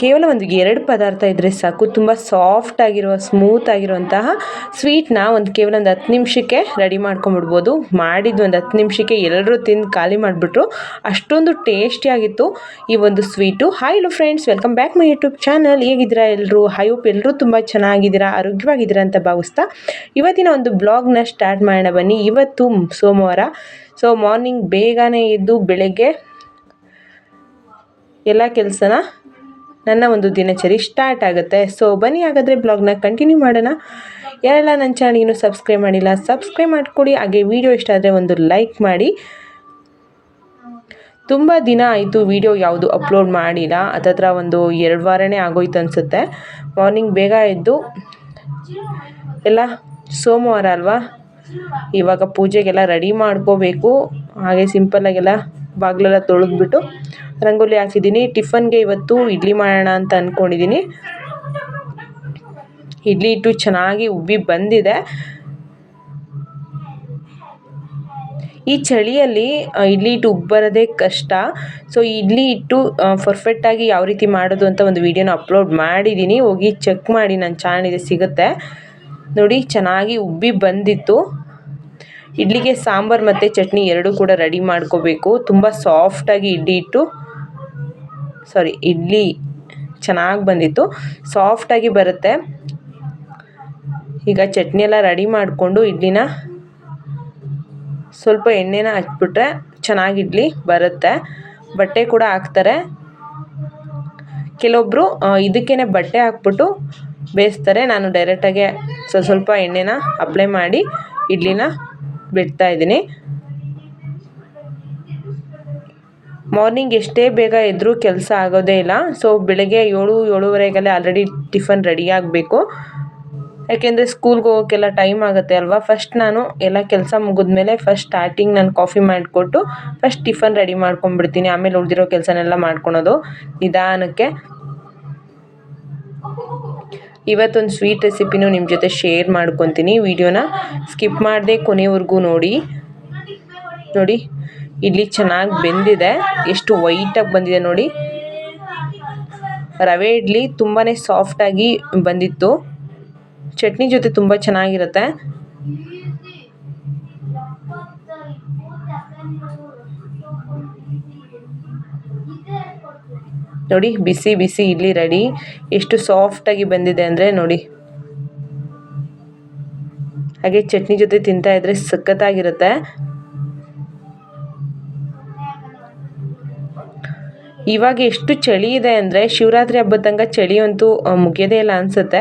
ಕೇವಲ ಒಂದು ಎರಡು ಪದಾರ್ಥ ಇದ್ದರೆ ಸಾಕು. ತುಂಬ ಸಾಫ್ಟ್ ಆಗಿರುವ ಸ್ಮೂತ್ ಆಗಿರುವಂತಹ ಸ್ವೀಟ್ನ ಒಂದು ಕೇವಲ ಒಂದು ಹತ್ತು ನಿಮಿಷಕ್ಕೆ ರೆಡಿ ಮಾಡ್ಕೊಂಬಿಡ್ಬೋದು ಮಾಡಿದ್ದು ಒಂದು ಹತ್ತು ನಿಮಿಷಕ್ಕೆ ಎಲ್ಲರೂ ತಿಂದು ಖಾಲಿ ಮಾಡಿಬಿಟ್ರು. ಅಷ್ಟೊಂದು ಟೇಸ್ಟಿಯಾಗಿತ್ತು ಈ ಒಂದು sweet hi hello friends welcome back my YouTube channel ಹೇಗಿದ್ದೀರಾ ಎಲ್ಲರೂ ಹೈ ಹೋಪ್ ಎಲ್ಲರೂ ತುಂಬ ಚೆನ್ನಾಗಿದ್ದೀರಾ, ಆರೋಗ್ಯವಾಗಿದ್ದೀರಾ ಅಂತ ಭಾವಿಸ್ತಾ. ಇವತ್ತಿನ ಒಂದು ಬ್ಲಾಗ್ನ ಸ್ಟಾರ್ಟ್ ಮಾಡೋಣ ಬನ್ನಿ. ಇವತ್ತು ಸೋಮವಾರ. ಸೊ ಮಾರ್ನಿಂಗ್ ಬೇಗನೆ ಎದ್ದು ಬೆಳಗ್ಗೆ ಎಲ್ಲ ಕೆಲಸನ ನನ್ನ ಒಂದು ದಿನಚರಿ ಸ್ಟಾರ್ಟ್ ಆಗುತ್ತೆ. ಸೊ ಬನ್ನಿ ಹಾಗಾದರೆ ಬ್ಲಾಗ್ನ ಕಂಟಿನ್ಯೂ ಮಾಡೋಣ. ಯಾರೆಲ್ಲ ನನ್ನ ಚಾನಲ್ ಇನ್ನೂ ಸಬ್ಸ್ಕ್ರೈಬ್ ಮಾಡಿಲ್ಲ ಸಬ್ಸ್ಕ್ರೈಬ್ ಮಾಡಿಕೊಡಿ. ಹಾಗೆ ವಿಡಿಯೋ ಇಷ್ಟ ಆದರೆ ಒಂದು ಲೈಕ್ ಮಾಡಿ. ತುಂಬ ದಿನ ಆಯಿತು ವಿಡಿಯೋ ಯಾವುದು ಅಪ್ಲೋಡ್ ಮಾಡಿಲ್ಲ. ಅದತ್ರ ಒಂದು ಎರಡು ವಾರನೇ ಆಗೋಯ್ತು ಅನಿಸುತ್ತೆ. ಮಾರ್ನಿಂಗ್ ಬೇಗ ಎದ್ದು. ಎಲ್ಲ ಸೋಮವಾರ ಅಲ್ವಾ? ಇವಾಗ ಪೂಜೆಗೆಲ್ಲ ರೆಡಿ ಮಾಡ್ಕೋಬೇಕು. ಹಾಗೆ ಸಿಂಪಲ್ಲಾಗೆಲ್ಲ ಬಾಗಿಲೆಲ್ಲ ತೊಳೆದ್ಬಿಟ್ಟು ರಂಗೋಲಿ ಹಾಕಿದ್ದೀನಿ. ಟಿಫನ್ಗೆ ಇವತ್ತು ಇಡ್ಲಿ ಮಾಡೋಣ ಅಂತ ಅಂದ್ಕೊಂಡಿದ್ದೀನಿ ಇಡ್ಲಿ ಇಟ್ಟು ಚೆನ್ನಾಗಿ ಉಬ್ಬಿ ಬಂದಿದೆ. ಈ ಚಳಿಯಲ್ಲಿ ಇಡ್ಲಿ ಹಿಟ್ಟು ಉಬ್ಬರೋದೇ ಕಷ್ಟ. ಸೊ, ಇಡ್ಲಿ ಇಟ್ಟು ಪರ್ಫೆಕ್ಟಾಗಿ ಯಾವ ರೀತಿ ಮಾಡೋದು ಅಂತ ಒಂದು ವಿಡಿಯೋನ ಅಪ್ಲೋಡ್ ಮಾಡಿದ್ದೀನಿ. ಹೋಗಿ ಚೆಕ್ ಮಾಡಿ, ನನ್ನ ಚಾನಲಿಗೆ ಸಿಗುತ್ತೆ. ನೋಡಿ, ಚೆನ್ನಾಗಿ ಉಬ್ಬಿ ಬಂದಿತ್ತು. ಇಡ್ಲಿಗೆ ಸಾಂಬಾರು ಮತ್ತು ಚಟ್ನಿ ಎರಡೂ ಕೂಡ ರೆಡಿ ಮಾಡ್ಕೋಬೇಕು. ತುಂಬ ಸಾಫ್ಟಾಗಿ ಇಡ್ಲಿ ಹಿಟ್ಟು. ಸಾರಿ ಇಡ್ಲಿ ಚೆನ್ನಾಗಿ ಬಂದಿತ್ತು. ಸಾಫ್ಟಾಗಿ ಬರುತ್ತೆ. ಈಗ ಚಟ್ನಿ ಎಲ್ಲ ರೆಡಿ ಮಾಡಿಕೊಂಡು ಇಡ್ಲಿನ ಸ್ವಲ್ಪ ಎಣ್ಣೆನ ಹಚ್ಬಿಟ್ರೆ ಚೆನ್ನಾಗಿ ಇಡ್ಲಿ ಬರುತ್ತೆ. ಬಟ್ಟೆ ಕೂಡ ಹಾಕ್ತಾರೆ. ಕೆಲವೊಬ್ಬರು ಇದಕ್ಕೇ ಬಟ್ಟೆ ಹಾಕ್ಬಿಟ್ಟು ಬೇಯಿಸ್ತಾರೆ. ನಾನು ಡೈರೆಕ್ಟಾಗೆ ಸ್ವಲ್ಪ ಸ್ವಲ್ಪ ಎಣ್ಣೆನ ಅಪ್ಲೈ ಮಾಡಿ ಇಡ್ಲಿನ ಬಿಡ್ತಾ ಮಾರ್ನಿಂಗ್ ಎಷ್ಟೇ ಬೇಗ ಎದ್ದರೂ ಕೆಲಸ ಆಗೋದೇ ಇಲ್ಲ. ಸೊ ಬೆಳಗ್ಗೆ ಏಳು, ಏಳುವರೆಗೆಲ್ಲ ಆಲ್ರೆಡಿ ಟಿಫನ್ ರೆಡಿ ಆಗಬೇಕು. ಯಾಕೆಂದರೆ ಸ್ಕೂಲ್ಗೆ ಹೋಗೋಕ್ಕೆಲ್ಲ ಟೈಮ್ ಆಗುತ್ತೆ ಅಲ್ವಾ? ಫಸ್ಟ್ ನಾನು ಎಲ್ಲ ಕೆಲಸ ಮುಗಿದ್ಮೇಲೆ ಫಸ್ಟ್ ಸ್ಟಾರ್ಟಿಂಗ್ ನಾನು ಕಾಫಿ ಮಾಡಿಕೊಟ್ಟು ಫಸ್ಟ್ ಟಿಫನ್ ರೆಡಿ ಮಾಡ್ಕೊಂಡ್ಬಿಡ್ತೀನಿ. ಆಮೇಲೆ ಉಳಿದಿರೋ ಕೆಲಸನೆಲ್ಲ ಮಾಡ್ಕೊಳೋದು ನಿಧಾನಕ್ಕೆ. ಇವತ್ತೊಂದು ಸ್ವೀಟ್ ರೆಸಿಪಿನೂ ನಿಮ್ಮ ಜೊತೆ ಶೇರ್ ಮಾಡ್ಕೊತೀನಿ. ವಿಡಿಯೋನ ಸ್ಕಿಪ್ ಮಾಡದೆ ಕೊನೆವರೆಗೂ ನೋಡಿ. ನೋಡಿ. ಇಡ್ಲಿ ಚೆನ್ನಾಗಿ ಬೆಂದಿದೆ. ಎಷ್ಟು ವೈಟಾಗಿ ಬಂದಿದೆ ನೋಡಿ. ರವೆ ಇಡ್ಲಿ ತುಂಬಾ ಸಾಫ್ಟಾಗಿ ಬಂದಿತ್ತು. ಚಟ್ನಿ ಜೊತೆ ತುಂಬ ಚೆನ್ನಾಗಿರುತ್ತೆ. ನೋಡಿ, ಬಿಸಿ ಬಿಸಿ ಇಡ್ಲಿ ರೆಡಿ ಎಷ್ಟು ಸಾಫ್ಟಾಗಿ ಬಂದಿದೆ ಅಂದರೆ ನೋಡಿ. ಹಾಗೆ ಚಟ್ನಿ ಜೊತೆ ತಿಂತಾ ಇದ್ರೆ ಸಖತ್ತಾಗಿರುತ್ತೆ. ಇವಾಗ ಎಷ್ಟು ಚಳಿ ಇದೆ ಅಂದರೆ ಶಿವರಾತ್ರಿ ಹಬ್ಬದ ತನಕ ಚಳಿ ಅಂತೂ ಮುಗಿಯೋದೇ ಇಲ್ಲ ಅನಿಸುತ್ತೆ.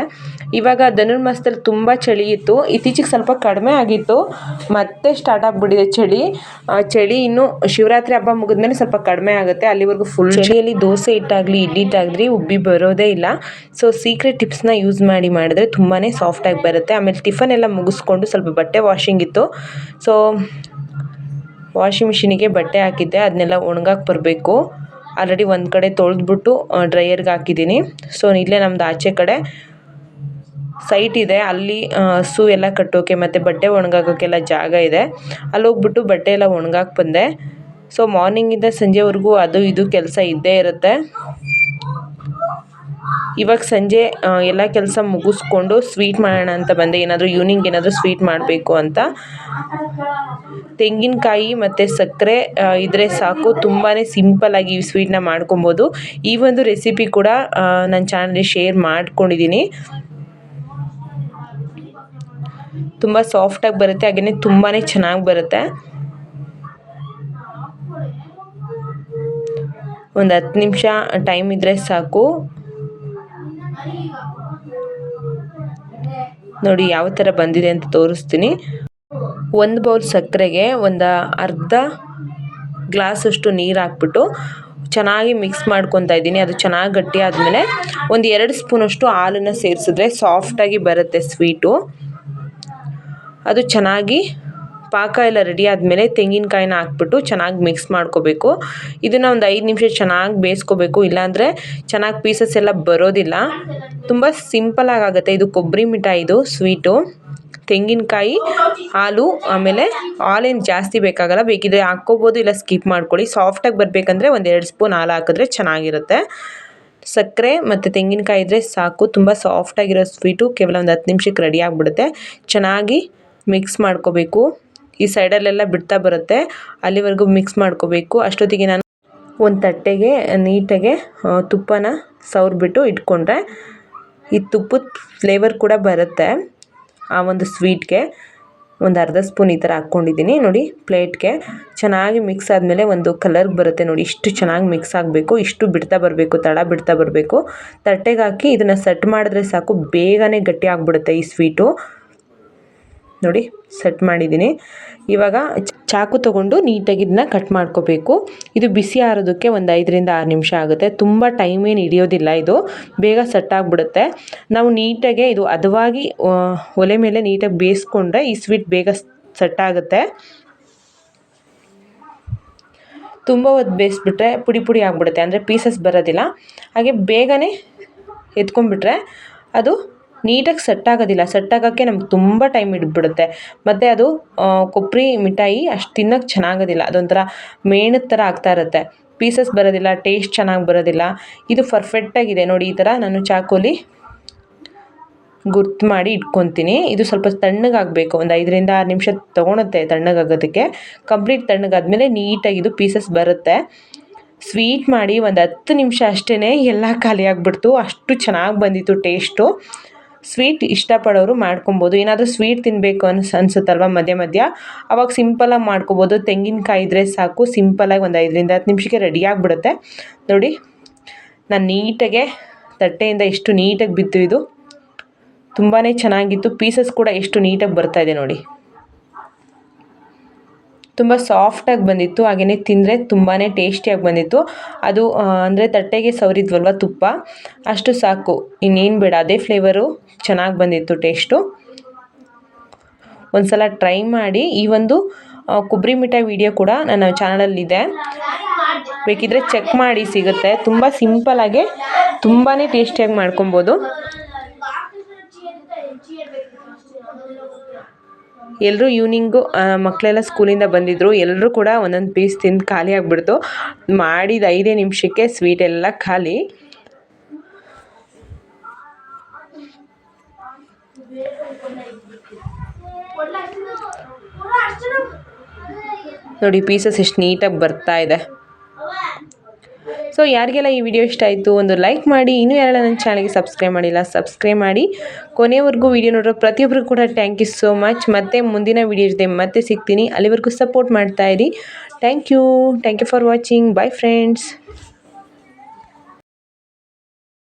ಇವಾಗ ಧನುರ್ಮಾಸದಲ್ಲಿ ತುಂಬ ಚಳಿ ಇತ್ತು. ಇತ್ತೀಚೆಗೆ ಸ್ವಲ್ಪ ಕಡಿಮೆ ಆಗಿತ್ತು. ಮತ್ತೆ ಸ್ಟಾರ್ಟ್ ಆಗಿಬಿಟ್ಟಿದೆ ಚಳಿ. ಚಳಿ ಇನ್ನು ಶಿವರಾತ್ರಿ ಹಬ್ಬ ಮುಗಿದ್ಮೇಲೆ ಸ್ವಲ್ಪ ಕಡಿಮೆ ಆಗುತ್ತೆ. ಅಲ್ಲಿವರೆಗೂ ಫುಲ್ ಚಳಿಯಲ್ಲಿ ದೋಸೆ ಇಟ್ಟಾಗಲಿ ಇಡ್ಲಿ ಇಟ್ಟಾಗಲಿ ಉಬ್ಬಿ ಬರೋದೇ ಇಲ್ಲ. ಸೊ ಸೀಕ್ರೆಟ್ ಟಿಪ್ಸ್ನ ಯೂಸ್ ಮಾಡಿ ಮಾಡಿದ್ರೆ ತುಂಬಾ ಸಾಫ್ಟಾಗಿ ಬರುತ್ತೆ. ಆಮೇಲೆ ಟಿಫನ್ ಎಲ್ಲ ಮುಗಿಸ್ಕೊಂಡು ಸ್ವಲ್ಪ ಬಟ್ಟೆ ವಾಷಿಂಗ್ ಇತ್ತು. ಸೊ ವಾಷಿಂಗ್ ಮಿಷಿನಿಗೆ ಬಟ್ಟೆ ಹಾಕಿದ್ದೆ. ಅದನ್ನೆಲ್ಲ ಒಣಗಾಕಿ ಬರಬೇಕು. ಆಲ್ರೆಡಿ ಒಂದು ಕಡೆ ತೊಳೆದ್ಬಿಟ್ಟು ಡ್ರೈಯರ್ಗೆ ಹಾಕಿದ್ದೀನಿ. ಸೊ ಇಲ್ಲೇ ನಮ್ಮದು ಆಚೆ ಕಡೆ ಸೈಟ್ ಇದೆ. ಅಲ್ಲಿ ಹಸು ಎಲ್ಲ ಕಟ್ಟೋಕೆ ಮತ್ತು ಬಟ್ಟೆ ಒಣಗಾಕೋಕ್ಕೆಲ್ಲ ಜಾಗ ಇದೆ. ಅಲ್ಲಿ ಹೋಗ್ಬಿಟ್ಟು ಬಟ್ಟೆ ಎಲ್ಲ ಒಣಗಾಕಿ ಬಂದೆ. ಸೊ ಮಾರ್ನಿಂಗಿಂದ ಸಂಜೆವರೆಗೂ ಅದು ಇದು ಕೆಲಸ ಇದ್ದೇ ಇರುತ್ತೆ. ಇವಾಗ ಸಂಜೆ ಎಲ್ಲ ಕೆಲಸ ಮುಗಿಸ್ಕೊಂಡು ಸ್ವೀಟ್ ಮಾಡೋಣ ಅಂತ ಬಂದೆ. ಏನಾದರೂ ಈವ್ನಿಂಗ್ ಏನಾದರೂ ಸ್ವೀಟ್ ಮಾಡಬೇಕು ಅಂತ. ತೆಂಗಿನಕಾಯಿ ಮತ್ತು ಸಕ್ಕರೆ ಇದ್ದರೆ ಸಾಕು. ತುಂಬಾ ಸಿಂಪಲ್ಲಾಗಿ ಈ ಸ್ವೀಟ್ನ ಮಾಡ್ಕೊಬೋದು. ಈ ಒಂದು ರೆಸಿಪಿ ಕೂಡ ನನ್ನ ಚಾನಲ್ಗೆ ಶೇರ್ ಮಾಡ್ಕೊಂಡಿದ್ದೀನಿ ತುಂಬ ಸಾಫ್ಟಾಗಿ ಬರುತ್ತೆ ಹಾಗೆಯೇ ತುಂಬಾ ಚೆನ್ನಾಗಿ ಬರುತ್ತೆ. ಒಂದು ಹತ್ತು ನಿಮಿಷ ಟೈಮ್ ಇದ್ದರೆ ಸಾಕು. ನೋಡಿ ಯಾವ ಥರ ಬಂದಿದೆ ಅಂತ ತೋರಿಸ್ತೀನಿ. ಒಂದು ಬೌಲ್ ಸಕ್ಕರೆಗೆ ಒಂದು ಅರ್ಧ ಗ್ಲಾಸಷ್ಟು ನೀರು ಹಾಕ್ಬಿಟ್ಟು ಚೆನ್ನಾಗಿ ಮಿಕ್ಸ್ ಮಾಡ್ಕೊತಾ ಇದ್ದೀನಿ. ಅದು ಚೆನ್ನಾಗಿ ಗಟ್ಟಿ ಆದಮೇಲೆ ಒಂದು ಎರಡು ಸ್ಪೂನಷ್ಟು ಹಾಲನ್ನು ಸೇರಿಸಿದ್ರೆ ಸಾಫ್ಟಾಗಿ ಬರುತ್ತೆ ಸ್ವೀಟು ಅದು ಚೆನ್ನಾಗಿ ಪಾಕ ಎಲ್ಲ ರೆಡಿ ಆದಮೇಲೆ ತೆಂಗಿನಕಾಯಿನ ಹಾಕ್ಬಿಟ್ಟು ಚೆನ್ನಾಗಿ ಮಿಕ್ಸ್ ಮಾಡ್ಕೋಬೇಕು. ಇದನ್ನು ಒಂದು ಐದು ನಿಮಿಷ ಚೆನ್ನಾಗಿ ಬೇಯಿಸ್ಕೋಬೇಕು. ಇಲ್ಲಾಂದರೆ ಚೆನ್ನಾಗಿ ಪೀಸಸ್ ಎಲ್ಲ ಬರೋದಿಲ್ಲ. ತುಂಬ ಸಿಂಪಲಾಗಿ ಆಗುತ್ತೆ. ಇದು ಕೊಬ್ಬರಿ ಮಿಠಾಯಿದು ಸ್ವೀಟು ತೆಂಗಿನಕಾಯಿ, ಹಾಲು, ಆಮೇಲೆ ಹಾಲೇನು ಜಾಸ್ತಿ ಬೇಕಾಗಲ್ಲ, ಬೇಕಿದ್ರೆ ಹಾಕ್ಕೋಬೋದು ಇಲ್ಲ ಸ್ಕಿಪ್ ಮಾಡ್ಕೊಳ್ಳಿ. ಸಾಫ್ಟಾಗಿ ಬರಬೇಕಂದ್ರೆ ಒಂದು ಎರಡು ಸ್ಪೂನ್ ಹಾಲು ಹಾಕಿದ್ರೆ ಚೆನ್ನಾಗಿರುತ್ತೆ. ಸಕ್ಕರೆ ಮತ್ತು ತೆಂಗಿನಕಾಯಿ ಇದ್ದರೆ ಸಾಕು. ತುಂಬ ಸಾಫ್ಟಾಗಿರೋ ಸ್ವೀಟು ಕೇವಲ ಒಂದು ಹತ್ತು ನಿಮಿಷಕ್ಕೆ ರೆಡಿ ಆಗಿಬಿಡುತ್ತೆ. ಚೆನ್ನಾಗಿ ಮಿಕ್ಸ್ ಮಾಡ್ಕೋಬೇಕು. ಈ ಸೈಡಲ್ಲೆಲ್ಲ ಬಿಡ್ತಾ ಬರುತ್ತೆ. ಅಲ್ಲಿವರೆಗೂ ಮಿಕ್ಸ್ ಮಾಡ್ಕೋಬೇಕು. ಅಷ್ಟೊತ್ತಿಗೆ ನಾನು ಒಂದು ತಟ್ಟೆಗೆ, ನೀಟಾಗೆ ತುಪ್ಪನ ಸವ್ರಿಬಿಟ್ಟು ಇಟ್ಕೊಂಡ್ರೆ ಈ ತುಪ್ಪದ ಫ್ಲೇವರ್ ಕೂಡ ಬರುತ್ತೆ. ಆ ಒಂದು ಸ್ವೀಟ್ಗೆ ಒಂದು ಅರ್ಧ ಸ್ಪೂನ್ ಈ ಥರ ಹಾಕ್ಕೊಂಡಿದ್ದೀನಿ. ನೋಡಿ ಪ್ಲೇಟ್ಗೆ ಚೆನ್ನಾಗಿ ಮಿಕ್ಸ್ ಆದಮೇಲೆ ಒಂದು ಕಲರ್ ಬರುತ್ತೆ ನೋಡಿ. ಇಷ್ಟು ಚೆನ್ನಾಗಿ ಮಿಕ್ಸ್ ಆಗಬೇಕು. ಇಷ್ಟು ಬಿಡ್ತಾ ಬರಬೇಕು, ತಳ ಬಿಡ್ತಾ ಬರಬೇಕು. ತಟ್ಟೆಗೆ ಹಾಕಿ ಇದನ್ನು ಸೆಟ್ ಮಾಡಿದ್ರೆ ಸಾಕು. ಬೇಗನೆ ಗಟ್ಟಿ ಆಗಿಬಿಡುತ್ತೆ ಈ ಸ್ವೀಟು ನೋಡಿ ಸೆಟ್ ಮಾಡಿದ್ದೀನಿ. ಇವಾಗ ಚಾಕು ತೊಗೊಂಡು ನೀಟಾಗಿ ಇದನ್ನ ಕಟ್ ಮಾಡ್ಕೋಬೇಕು. ಇದು ಬಿಸಿ ಆರೋದಕ್ಕೆ ಒಂದು ಐದರಿಂದ ಆರು ನಿಮಿಷ ಆಗುತ್ತೆ. ತುಂಬ ಟೈಮ್ ಏನು ಹಿಡಿಯೋದಿಲ್ಲ ಇದು. ಬೇಗ ಸೆಟ್ ಆಗಿಬಿಡುತ್ತೆ. ನಾವು ನೀಟಾಗೆ ಇದು ಹದವಾಗಿ ಒಲೆ ಮೇಲೆ ನೀಟಾಗಿ ಬೇಯಿಸ್ಕೊಂಡ್ರೆ ಈ ಸ್ವೀಟ್ ಬೇಗ ಸೆಟ್ ಆಗುತ್ತೆ. ತುಂಬ ಹೊತ್ತು ಬೇಯಿಸ್ಬಿಟ್ರೆ ಪುಡಿ ಪುಡಿ ಆಗಿಬಿಡುತ್ತೆ. ಅಂದರೆ ಪೀಸಸ್ ಬರೋದಿಲ್ಲ. ಹಾಗೆ ಬೇಗನೆ ಎತ್ಕೊಂಡ್ಬಿಟ್ರೆ ಅದು ನೀಟಾಗಿ ಸೆಟ್ ಆಗೋದಿಲ್ಲ. ಸೆಟ್ ಆಗೋಕ್ಕೆ ನಮ್ಗೆ ತುಂಬ ಟೈಮ್ ಇಟ್ಬಿಡುತ್ತೆ ಮತ್ತು ಅದು ಕೊಬ್ಬರಿ ಮಿಠಾಯಿ ಅಷ್ಟು ತಿನ್ನೋಕ್ಕೆ ಚೆನ್ನಾಗೋದಿಲ್ಲ. ಅದೊಂಥರ ಮೇಣದ ಥರ ಆಗ್ತಾ ಇರುತ್ತೆ. ಪೀಸಸ್ ಬರೋದಿಲ್ಲ ಟೇಸ್ಟ್ ಚೆನ್ನಾಗಿ ಬರೋದಿಲ್ಲ. ಇದು ಪರ್ಫೆಕ್ಟಾಗಿದೆ ನೋಡಿ, ಈ ಥರ ನಾನು ಚಾಕೋಲಿ ಗುರ್ತು ಮಾಡಿ ಇಟ್ಕೊತೀನಿ. ಇದು ಸ್ವಲ್ಪ ತಣ್ಣಗಾಗಬೇಕು. ಒಂದು ಐದರಿಂದ ಆರು ನಿಮಿಷ ತೊಗೊಳುತ್ತೆ ತಣ್ಣಗಾಗೋದಕ್ಕೆ. ಕಂಪ್ಲೀಟ್ ತಣ್ಣಗಾದ್ಮೇಲೆ ನೀಟಾಗಿ ಇದು ಪೀಸಸ್ ಬರುತ್ತೆ. ಸ್ವೀಟ್ ಮಾಡಿ ಒಂದು ಹತ್ತು ನಿಮಿಷ ಅಷ್ಟೇ ಎಲ್ಲ ಖಾಲಿ ಆಗಿಬಿಡ್ತು ಅಷ್ಟು ಚೆನ್ನಾಗಿ ಬಂದಿತ್ತು ಟೇಸ್ಟು ಸ್ವೀಟ್ ಇಷ್ಟಪಡೋರು ಮಾಡ್ಕೊಬೋದು. ಏನಾದರೂ ಸ್ವೀಟ್ ತಿನ್ನಬೇಕು ಅನ್ಸ್, ಅನ್ಸುತ್ತಲ್ವ ಮಧ್ಯ ಮಧ್ಯ? ಅವಾಗ ಸಿಂಪಲಾಗಿ ಮಾಡ್ಕೊಬೋದು. ತೆಂಗಿನಕಾಯಿ ಇದ್ದರೆ ಸಾಕು ಸಿಂಪಲಾಗಿ ಒಂದು ಐದರಿಂದ ಹತ್ತು ನಿಮಿಷಕ್ಕೆ ರೆಡಿ ಆಗಿಬಿಡುತ್ತೆ. ನೋಡಿ, ನಾನು ನೀಟಾಗೆ ತಟ್ಟೆಯಿಂದ ಎಷ್ಟು ನೀಟಾಗಿ ಬಿತ್ತು ಇದು. ತುಂಬಾ ಚೆನ್ನಾಗಿತ್ತು. ಪೀಸಸ್ ಕೂಡ ಎಷ್ಟು ನೀಟಾಗಿ ಬರ್ತಾ ಇದೆ ನೋಡಿ. ತುಂಬ ಸಾಫ್ಟಾಗಿ ಬಂದಿತ್ತು. ಹಾಗೆಯೇ ತಿಂದರೆ ತುಂಬಾ ಟೇಸ್ಟಿಯಾಗಿ ಬಂದಿತ್ತು. ಅದು ಅಂದರೆ ತಟ್ಟೆಗೆ ಸವರಿದ್ವಲ್ವ ತುಪ್ಪ? ಅಷ್ಟು ಸಾಕು. ಇನ್ನೇನು ಬೇಡ, ಅದೇ ಫ್ಲೇವರು ಚೆನ್ನಾಗಿ ಬಂದಿತ್ತು ಟೇಸ್ಟು ಒಂದು ಸಲ ಟ್ರೈ ಮಾಡಿ, ಈ ಒಂದು ಕೊಬ್ಬರಿ ಮಿಠಾಯಿ ವಿಡಿಯೋ ಕೂಡ ನನ್ನ ಚಾನಲಲ್ಲಿದೆ ಬೇಕಿದ್ರೆ ಚೆಕ್ ಮಾಡಿ, ಸಿಗುತ್ತೆ. ತುಂಬ ಸಿಂಪಲಾಗೆ ತುಂಬಾ ಟೇಸ್ಟಿಯಾಗಿ ಮಾಡ್ಕೊಬೋದು. ಎಲ್ಲರೂ ಈವ್ನಿಂಗು ಮಕ್ಕಳೆಲ್ಲ ಸ್ಕೂಲಿಂದ ಬಂದಿದ್ದರು ಎಲ್ಲರೂ ಕೂಡ ಒಂದೊಂದು ಪೀಸ್ ತಿಂದು ಖಾಲಿ ಆಗಿಬಿಡ್ತು. ಮಾಡಿದ ಐದೇ ನಿಮಿಷಕ್ಕೆ ಸ್ವೀಟ್ ಎಲ್ಲ ಖಾಲಿ. ನೋಡಿ ಪೀಸಸ್ ಎಷ್ಟು ನೀಟಾಗಿ ಬರ್ತಾ ಇದೆ. ಸೊ ಯಾರಿಗೆಲ್ಲ ಈ ವಿಡಿಯೋ ಇಷ್ಟ ಆಯಿತು, ಒಂದು ಲೈಕ್ ಮಾಡಿ. ಇನ್ನೂ ಯಾರೆಲ್ಲ ನನ್ನ ಚಾನಲ್ಗೆ ಸಬ್ಸ್ಕ್ರೈಬ್ ಮಾಡಿಲ್ಲ ಸಬ್ಸ್ಕ್ರೈಬ್ ಮಾಡಿ. ಕೊನೆವರೆಗೂ ವಿಡಿಯೋ ನೋಡೋ ಪ್ರತಿಯೊಬ್ಬರಿಗೂ ಕೂಡ ಥ್ಯಾಂಕ್ ಯು ಸೋ ಮಚ್ ಮತ್ತೆ ಮುಂದಿನ ವಿಡಿಯೋ ಜೊತೆ ಮತ್ತೆ ಸಿಗ್ತೀನಿ. ಅಲ್ಲಿವರೆಗೂ ಸಪೋರ್ಟ್ ಇರಿ. Thank you thank you for watching bye friends